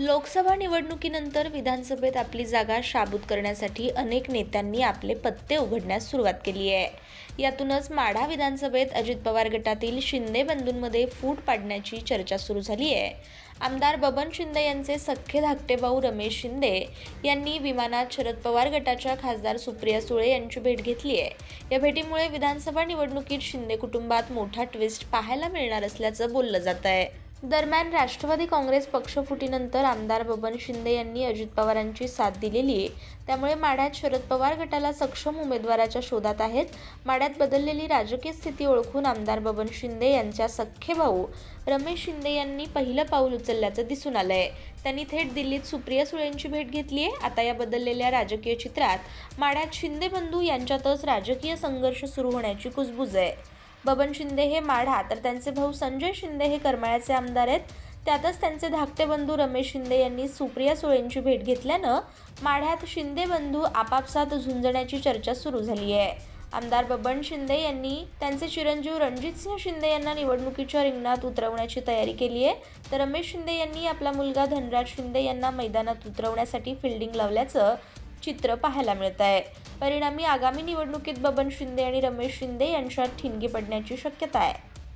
लोकसभा निवडणुकीनंतर विधानसभेत आपली जागा शाबूत करण्यासाठी अनेक नेत्यांनी आपले पत्ते उघडण्यास सुरुवात केली आहे. यातूनच माढा विधानसभेत अजित पवार गटातील शिंदे बंधूंमध्ये फूट पाडण्याची चर्चा सुरू झाली आहे. आमदार बबन शिंदे यांचे सख्खे धाकटे भाऊ रमेश शिंदे यांनी विमानात शरद पवार गटाच्या खासदार सुप्रिया सुळे यांची भेट घेतली आहे. या भेटीमुळे विधानसभा निवडणुकीत शिंदे कुटुंबात मोठा ट्विस्ट पाहायला मिळणार असल्याचं बोललं जात आहे. दरम्यान राष्ट्रवादी काँग्रेस पक्षफुटीनंतर आमदार बबन शिंदे यांनी अजित पवारांची साथ दिलेली आहे. त्यामुळे माढ्यात शरद पवार गटाला सक्षम उमेदवाराच्या शोधात आहेत. माढ्यात बदललेली राजकीय स्थिती ओळखून आमदार बबन शिंदे यांच्या सख्खे भाऊ रमेश शिंदे यांनी पहिलं पाऊल उचलल्याचं दिसून आलं आहे त्यांनी थेट दिल्लीत सुप्रिया सुळेंची भेट घेतली आहे. आता या बदललेल्या राजकीय चित्रात माढ्यात शिंदे बंधू यांच्यातच राजकीय संघर्ष सुरू होण्याची कुजबूज आहे. बबन शिंदे हे माढा तर त्यांचे भाऊ संजय शिंदे हे करमाळ्याचे आमदार आहेत. त्यातच त्यांचे धाकटे बंधू रमेश शिंदे यांनी सुप्रिया सुळेंची भेट घेतल्यानं माढ्यात शिंदे बंधू आपापसात झुंजण्याची चर्चा सुरू झाली आहे. आमदार बबन शिंदे यांनी त्यांचे चिरंजीव रणजितसिंह शिंदे यांना निवडणुकीच्या रिंगणात उतरवण्याची तयारी केली आहे. तर रमेश शिंदे यांनी आपला मुलगा धनराज शिंदे यांना मैदानात उतरवण्यासाठी फिल्डिंग लावल्याचं चित्र पाहायला मिळत आहे. परिणामी आगामी निवडणुकीत बबन शिंदे आणि रमेश शिंदे यांच्यात ठिणगी पडण्याची शक्यता आहे.